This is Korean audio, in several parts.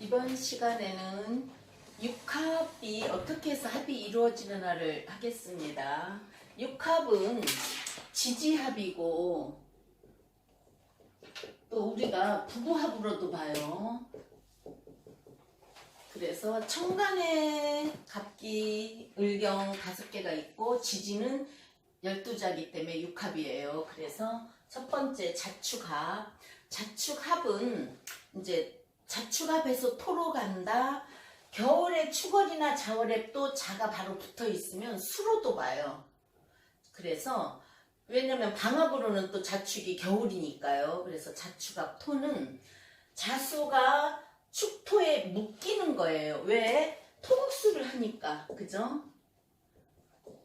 이번 시간에는 육합이 어떻게 해서 합이 이루어지느냐를 하겠습니다. 육합은 지지합이고 또 우리가 부부합으로도 봐요. 그래서 청간에 갑기, 을경 다섯 개가 있고 지지는 12자기 때문에 육합이에요. 그래서 첫 번째 자축합. 자축합은 이제 자축합에서 토로 간다. 겨울에 추걸이나 자월에 또 자가 바로 붙어 있으면 수로도 봐요. 그래서 왜냐면 방합으로는 또 자축이 겨울이니까요. 그래서 자축합 토는 자수가 축토에 묶이는 거예요. 왜? 토국수를 하니까. 그죠?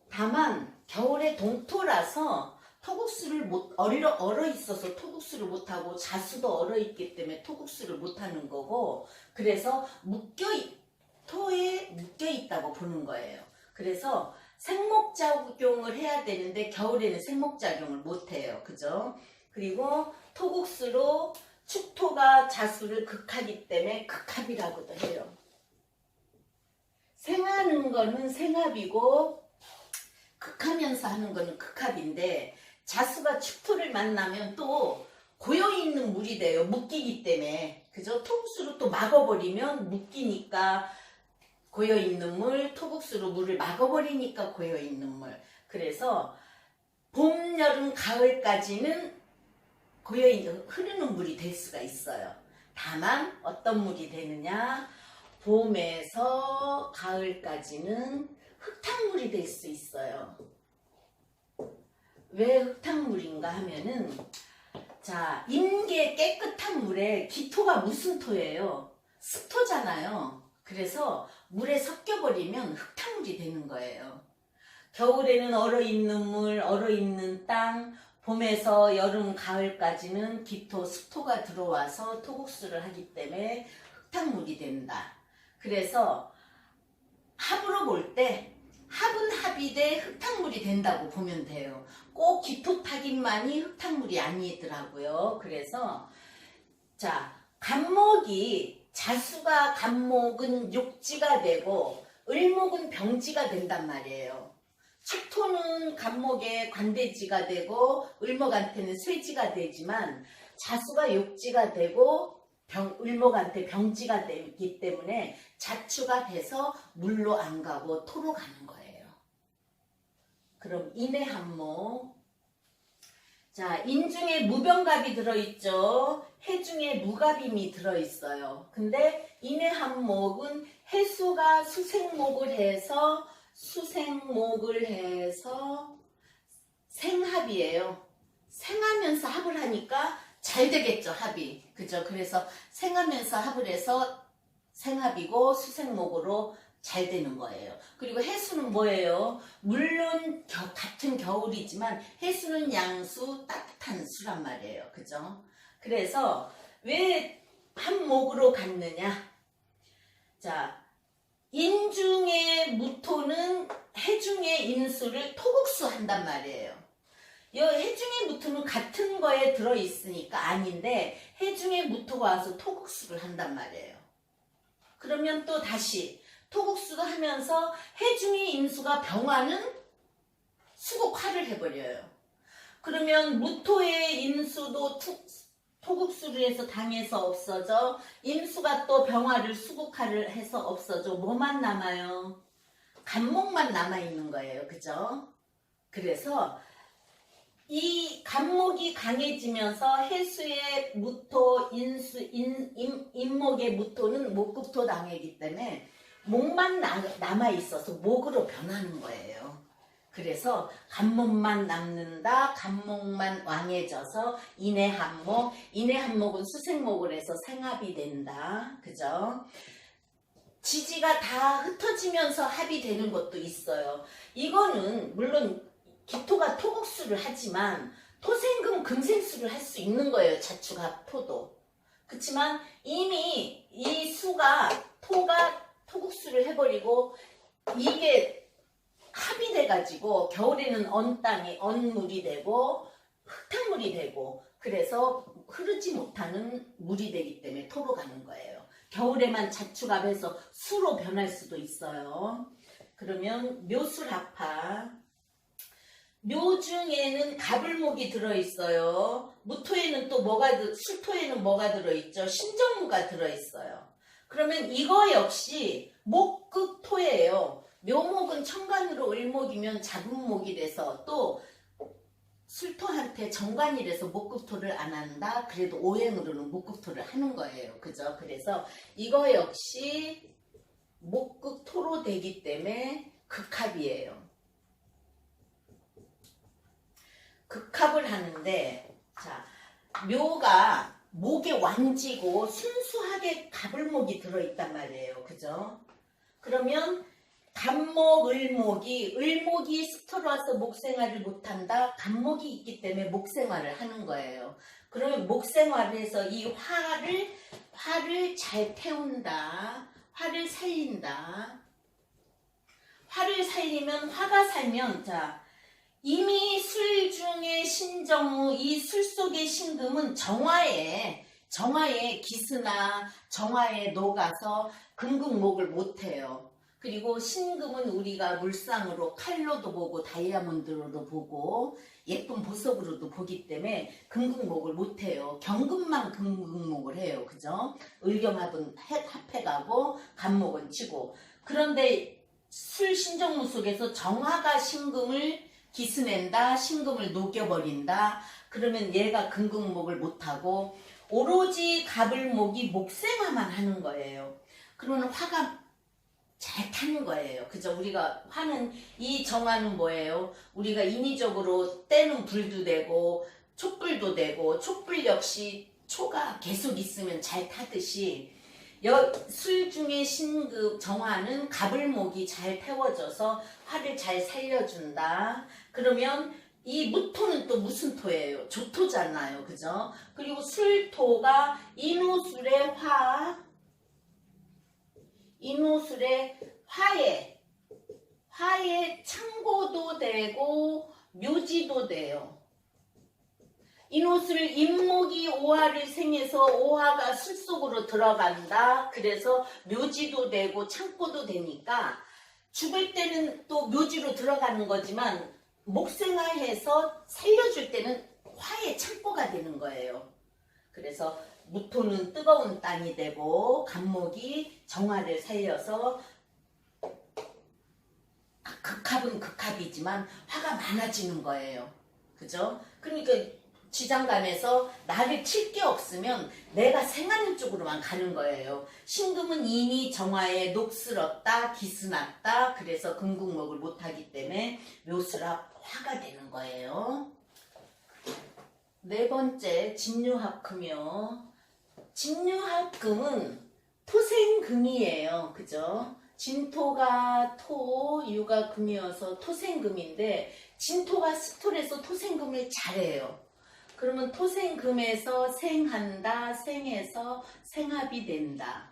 다만 겨울에 동토라서 토국수를 못 얼어 얼어 있어서 토국수를 못 하고 자수도 얼어 있기 때문에 토국수를 못 하는 거고 그래서 묶여 있- 토에 묶여 있다고 보는 거예요. 그래서 생목작용을 해야 되는데 겨울에는 생목작용을 못 해요. 그죠? 그리고 토국수로 축토가 자수를 극하기 때문에 극합이라고도 해요. 생하는 거는 생합이고 극하면서 하는 거는 극합인데 자수가 축토를 만나면 또 고여있는 물이 돼요. 묶이기 때문에. 그죠? 토국수로 또 막아버리면 묶이니까 고여있는 물, 토국수로 물을 막아버리니까 고여있는 물. 그래서 봄, 여름, 가을까지는 고여있는, 흐르는 물이 될 수가 있어요. 다만 어떤 물이 되느냐? 봄에서 가을까지는 흙탕물이 될 수 있어요. 왜 흙탕물인가 하면은 자 임계 깨끗한 물에 기토가 무슨 토예요? 습토잖아요. 그래서 물에 섞여버리면 흙탕물이 되는 거예요. 겨울에는 얼어있는 물, 얼어있는 땅, 봄에서 여름, 가을까지는 기토, 습토가 들어와서 토국수를 하기 때문에 흙탕물이 된다. 그래서 합으로 볼 때 합은 합이 돼 흙탕물이 된다고 보면 돼요. 꼭 기토타김만이 흙탕물이 아니더라고요. 그래서 자 간목이 자수가 간목은 욕지가 되고 을목은 병지가 된단 말이에요. 축토는 간목의 관대지가 되고 을목한테는 쇠지가 되지만 자수가 욕지가 되고 병, 을목한테 병지가 되기 때문에 자추가 돼서 물로 안 가고 토로 가는 거예요. 그럼 인의 한목. 자, 인 중에 무병갑이 들어있죠. 해 중에 무갑임이 들어있어요. 근데 인의 한목은 해수가 수생목을 해서 수생목을 해서 생합이에요. 생하면서 합을 하니까 잘 되겠죠, 합이. 그죠? 그래서 생하면서 합을 해서 생합이고 수생목으로 잘 되는 거예요. 그리고 해수는 뭐예요? 물론 겨- 같은 겨울이지만 해수는 양수 따뜻한 수란 말이에요. 그죠? 그래서 왜 한 목으로 갔느냐? 자, 인중의 무토는 해중의 인수를 토국수 한단 말이에요. 이 해중의 무토는 같은 거에 들어있으니까 아닌데 해중의 무토가 와서 토국수를 한단 말이에요. 그러면 또 다시 토국수도 하면서 해중의 인수가 병화는 수국화를 해버려요. 그러면 무토의 인수도 투- 토국수를 해서 당해서 없어져 인수가 또 병화를 수국화를 해서 없어져 뭐만 남아요? 간목만 남아있는 거예요. 그죠? 그래서 이 간목이 강해지면서 해수의 무토, 인수, 인, 임, 임목의 무토는 목급토 당해기 때문에 목만 남아 있어서 목으로 변하는 거예요. 그래서 간목만 남는다, 간목만 왕해져서 인의 한목, 인의 한목은 수생목을 해서 생합이 된다. 그죠? 지지가 다 흩어지면서 합이 되는 것도 있어요. 이거는 물론 기토가 토국수를 하지만 토생금 금생수를 할 수 있는 거예요. 자축합 토도. 그렇지만 이미 이 수가 토가 토국수를 해버리고 이게 합이 돼가지고 겨울에는 언 땅이 언물이 되고 흙탕물이 되고 그래서 흐르지 못하는 물이 되기 때문에 토로 가는 거예요. 겨울에만 자축합해서 수로 변할 수도 있어요. 그러면 묘술합파. 묘 중에는 가불목이 들어있어요. 무토에는 또 뭐가, 들- 수토에는 뭐가 들어있죠? 신정무가 들어있어요. 그러면 이거 역시 목극토예요. 묘목은 천간으로 을목이면 잡은목이 돼서 또 술토한테 정관이라서 목극토를 안 한다. 그래도 오행으로는 목극토를 하는 거예요. 그죠? 그래서 이거 역시 목극토로 되기 때문에 극합이에요. 극합을 하는데 자 묘가 목에 완지고 순수하게 가불목이 들어있단 말이에요. 그죠? 그러면 간목, 을목이 을목이 스토로와서 목생활을 못한다. 간목이 있기 때문에 목생활을 하는 거예요. 그러면 목생활을 해서 이 화를 화를 잘 태운다. 화를 살린다. 화를 살리면 화가 살면 자 이미 술 중에 신정무 이술 속의 신금은 정화에 정화에 기스나 정화에 녹아서 금극목을 못해요. 그리고 신금은 우리가 물상으로 칼로도 보고 다이아몬드로도 보고 예쁜 보석으로도 보기 때문에 금극목을 못해요. 경금만 금극목을 해요. 그죠? 을경합은 해- 합해가고 간목은 치고 그런데 술 신정무 속에서 정화가 신금을 기스낸다, 신금을 녹여버린다. 그러면 얘가 금극목을 못하고 오로지 갑을목이 목생화만 하는 거예요. 그러면 화가 잘 타는 거예요. 그죠? 우리가 화는 이 정화는 뭐예요? 우리가 인위적으로 때는 불도 되고 촛불도 되고 촛불 역시 초가 계속 있으면 잘 타듯이 여, 술 중에 신급 정화는 갑을목이 잘 태워져서 화를 잘 살려준다. 그러면 이 무토는 또 무슨 토예요? 조토잖아요. 그죠? 그리고 술토가 인호술의 화, 인호술의 화에, 화에 창고도 되고 묘지도 돼요. 인호술 인목이 오화를 생해서 오화가 술 속으로 들어간다. 그래서 묘지도 되고 창고도 되니까 죽을 때는 또 묘지로 들어가는 거지만 목생화해서 살려줄 때는 화의 창고가 되는 거예요. 그래서 무토는 뜨거운 땅이 되고 간목이 정화를 살려서 극합은 극합이지만 화가 많아지는 거예요. 그죠? 그러니까 지장간에서 나를 칠 게 없으면 내가 생하는 쪽으로만 가는 거예요. 신금은 이미 정화에 녹슬었다, 기스났다, 그래서 금국목을 못하기 때문에 묘수라 화가 되는 거예요. 네 번째, 진유합금이요. 진유합금은 토생금이에요. 그죠? 진토가 토, 유가 금이어서 토생금인데, 진토가 스톨에서 토생금을 잘해요. 그러면 토생금에서 생한다, 생해서 생합이 된다.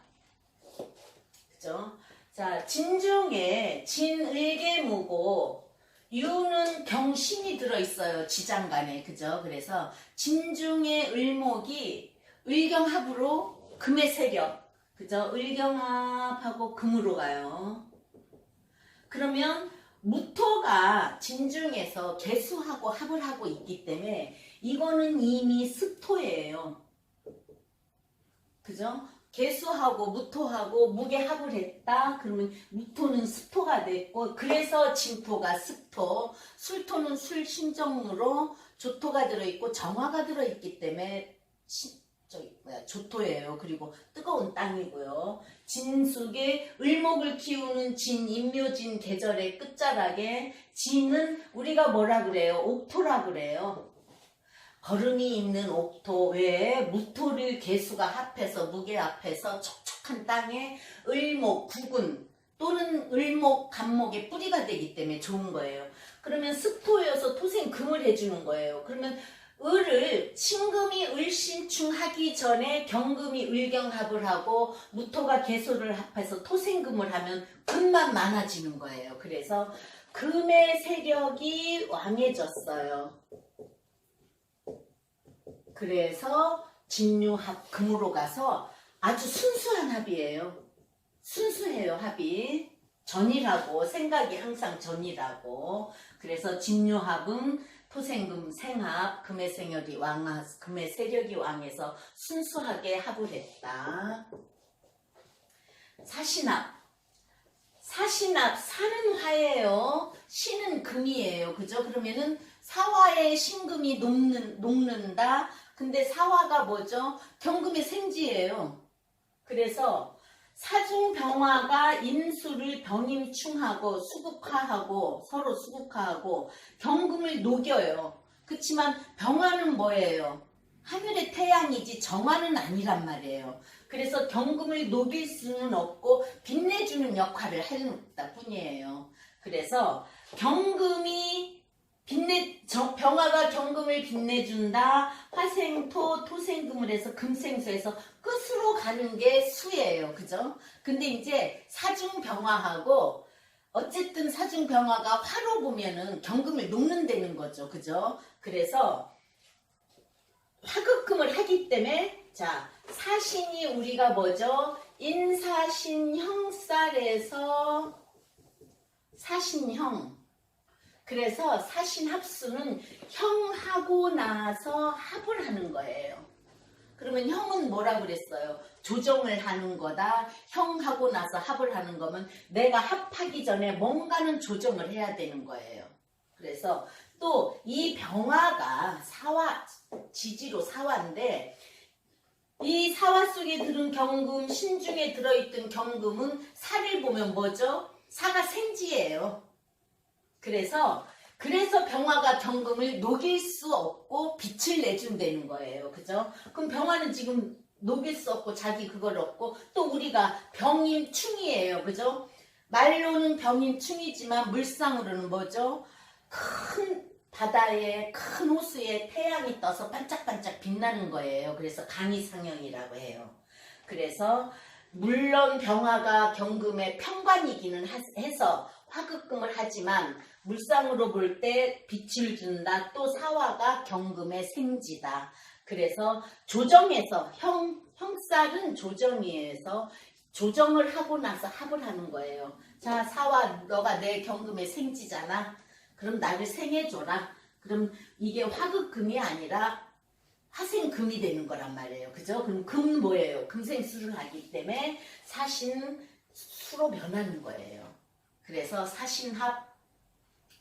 그죠? 자, 진중에 진을계무고, 유는 경신이 들어있어요. 지장간에. 그죠? 그래서 진중의 을목이 을경합으로 금의 세력. 그죠? 을경합하고 금으로 가요. 그러면 무토가 진중에서 개수하고 합을 하고 있기 때문에 이거는 이미 스토예요. 그죠? 개수하고 무토하고 무게합을 했다. 그러면 무토는 스토가 됐고 그래서 진토가 스토, 술토는 술신정으로 조토가 들어있고 정화가 들어있기 때문에 시, 저기 뭐야 조토예요. 그리고 뜨거운 땅이고요. 진숙에 을목을 키우는 진 인묘진 계절의 끝자락에 진은 우리가 뭐라 그래요? 옥토라 그래요. 걸음이 있는 옥토 외에 무토를 개수가 합해서 무게 합해서 촉촉한 땅에 을목, 구근 또는 을목, 간목의 뿌리가 되기 때문에 좋은 거예요. 그러면 습토여서 토생 금을 해주는 거예요. 그러면 을을 신금이 을신충하기 전에 경금이 을경합을 하고 무토가 개수를 합해서 토생금을 하면 금만 많아지는 거예요. 그래서 금의 세력이 왕해졌어요. 그래서 진유합 금으로 가서 아주 순수한 합이에요. 순수해요, 합이. 전이라고, 생각이 항상 전이라고. 그래서 진유합은 토생금 생합, 금의 생열이 왕하, 금의 세력이 왕해서 순수하게 합을 했다. 사신합. 사신합, 사는 화예요. 신은 금이에요. 그죠? 그러면은 사화의 신금이 녹는, 녹는다. 근데 사화가 뭐죠? 경금의 생지예요. 그래서 사중병화가 인수를 병임충하고 수국화하고 서로 수국화하고 경금을 녹여요. 그렇지만 병화는 뭐예요? 하늘의 태양이지 정화는 아니란 말이에요. 그래서 경금을 녹일 수는 없고 빛내주는 역할을 한다 뿐이에요. 그래서 경금이 빛내 저- 병화가 경금을 빛내준다. 화생토 토생금을 해서 금생수에서 끝으로 가는 게 수예요. 그죠? 근데 이제 사중병화하고 어쨌든 사중병화가 화로 보면은 경금을 녹는다는 거죠. 그죠? 그래서 화극금을 하기 때문에 자 사신이 우리가 뭐죠? 인사신 형살에서 사신형 그래서 사신 합수는 형하고 나서 합을 하는 거예요. 그러면 형은 뭐라 그랬어요? 조정을 하는 거다. 형하고 나서 합을 하는 거면 내가 합하기 전에 뭔가는 조정을 해야 되는 거예요. 그래서 또 이 병화가 사화 지지로 사화인데 이 사화 속에 들은 경금 신중에 들어있던 경금은 사를 보면 뭐죠? 사가 생지예요. 그래서 그래서 병화가 경금을 녹일 수 없고 빛을 내준다는 거예요. 그죠? 그럼 병화는 지금 녹일 수 없고 자기 그걸 없고 또 우리가 병임 충이에요. 그죠? 말로는 병임 충이지만 물상으로는 뭐죠? 큰 바다에 큰 호수에 태양이 떠서 반짝반짝 빛나는 거예요. 그래서 강의상형이라고 해요. 그래서 물론 병화가 경금의 평관이기는 하- 해서 화극금을 하지만 물상으로 볼 때 빛을 준다. 또 사화가 경금의 생지다. 그래서 조정해서 형 형살은 조정이에서 조정을 하고 나서 합을 하는 거예요. 자 사화 너가 내 경금의 생지잖아. 그럼 나를 생해줘라. 그럼 이게 화극금이 아니라 화생금이 되는 거란 말이에요. 그죠? 그럼 금 뭐예요? 금생수를 하기 때문에 사신 수로 변하는 거예요. 그래서 사신합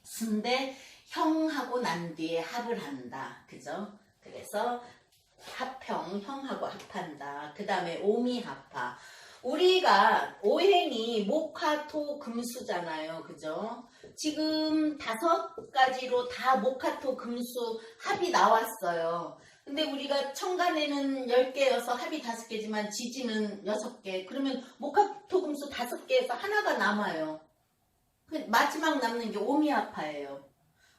순대 형하고 난 뒤에 합을 한다. 그죠? 그래서 합형 형하고 합한다. 그 다음에 오미합파. 우리가 오행이 목화 토 금수잖아요. 그죠? 지금 다섯 가지로 다 목화 토 금수 합이 나왔어요. 근데 우리가 천간에는 10개여서 합이 5개지만 지지는 6개. 그러면 목화 토 금수 5개에서 하나가 남아요. 그 마지막 남는 게 오미아파예요.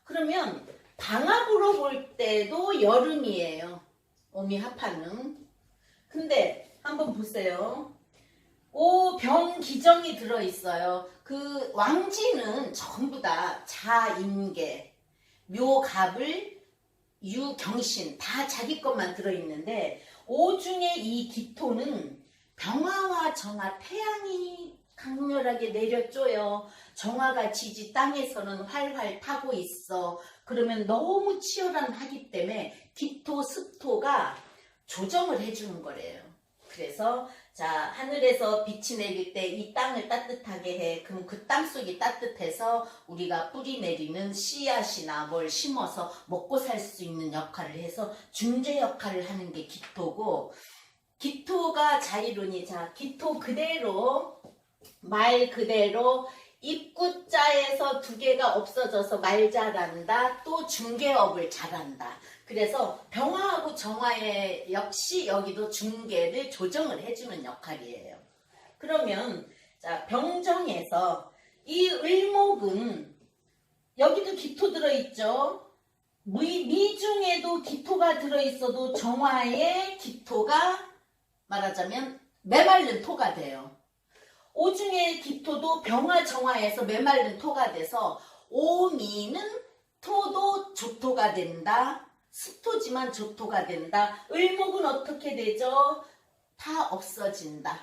그러면 방합으로 볼 때도 여름이에요. 오미하파는. 근데 한번 보세요. 오병 기정이 들어있어요. 그 왕지는 전부 다 자인계, 묘갑을, 유경신 다 자기 것만 들어있는데 오 중에 이 기토는 병화와 정화 태양이 강렬하게 내려줘요. 정화가 지지 땅에서는 활활 타고 있어. 그러면 너무 치열한 하기 때문에 기토, 습토가 조정을 해주는 거래요. 그래서 자 하늘에서 빛이 내릴 때 이 땅을 따뜻하게 해. 그럼 그 땅 속이 따뜻해서 우리가 뿌리 내리는 씨앗이나 뭘 심어서 먹고 살 수 있는 역할을 해서 중재 역할을 하는 게 기토고 기토가 자이론이 자 기토 그대로 말 그대로 입구자에서 두 개가 없어져서 말 잘한다. 또 중개업을 잘한다. 그래서 병화하고 정화의 역시 여기도 중개를 조정을 해주는 역할이에요. 그러면 자 병정에서 이 을목은 여기도 기토 들어있죠. 미, 미중에도 기토가 들어있어도 정화의 기토가 말하자면 메마른 토가 돼요. 오중의 기토도 병화 정화에서 메마른 토가 돼서 오미는 토도 조토가 된다. 습토지만 조토가 된다. 을목은 어떻게 되죠? 다 없어진다.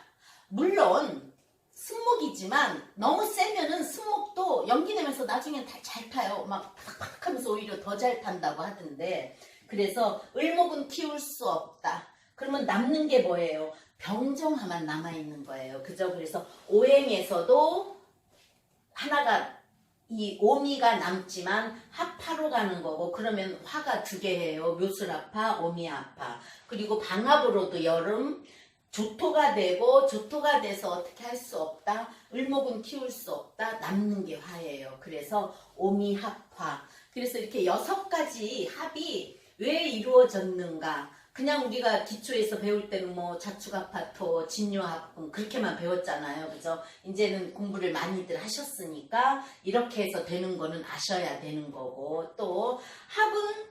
물론 승목이지만 너무 세면은 승목도 연기 내면서 나중에 다잘 타요. 막 팍팍 하면서 오히려 더 잘 탄다고 하던데 그래서 을목은 키울 수 없다. 그러면 남는 게 뭐예요? 병정화만 남아있는 거예요. 그죠? 그래서 오행에서도 하나가 이 오미가 남지만 합파로 가는 거고 그러면 화가 두 개예요. 묘술합파, 오미합파. 그리고 방합으로도 여름 조토가 되고 조토가 돼서 어떻게 할 수 없다. 을목은 키울 수 없다. 남는 게 화예요. 그래서 오미합화. 그래서 이렇게 여섯 가지 합이 왜 이루어졌는가? 그냥 우리가 기초에서 배울 때는 뭐 자축합파토, 진요합분 그렇게만 배웠잖아요. 그죠? 이제는 공부를 많이들 하셨으니까 이렇게 해서 되는 거는 아셔야 되는 거고 또 합은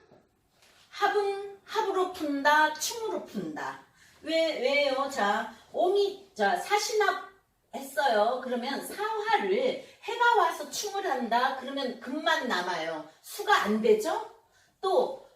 합은 합으로 푼다, 충으로 푼다. 왜 왜요? 자, 오미 자 사신합 했어요. 그러면 사화를 해가 와서 충을 한다. 그러면 금만 남아요. 수가 안 되죠? 또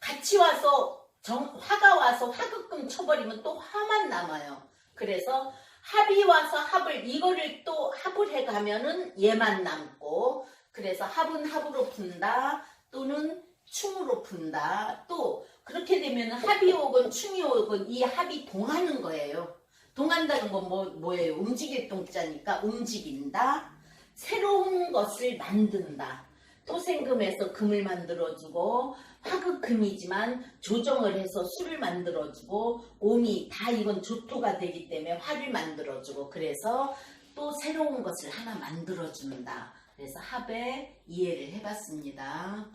같이 와서 정, 화가 와서 화급금 쳐버리면 또 화만 남아요. 그래서 합이 와서 합을 이거를 또 합을 해가면은 얘만 남고 그래서 합은 합으로 푼다 또는 충으로 푼다 또 그렇게 되면 합이 오건 충이 오건 이 합이 동하는 거예요. 동한다는 건 뭐, 뭐예요? 움직일 동자니까 움직인다. 새로운 것을 만든다. 토생금에서 금을 만들어주고 화극금이지만 조정을 해서 수를 만들어주고 오미 다 이건 조토가 되기 때문에 화를 만들어주고 그래서 또 새로운 것을 하나 만들어준다. 그래서 합의 이해를 해봤습니다.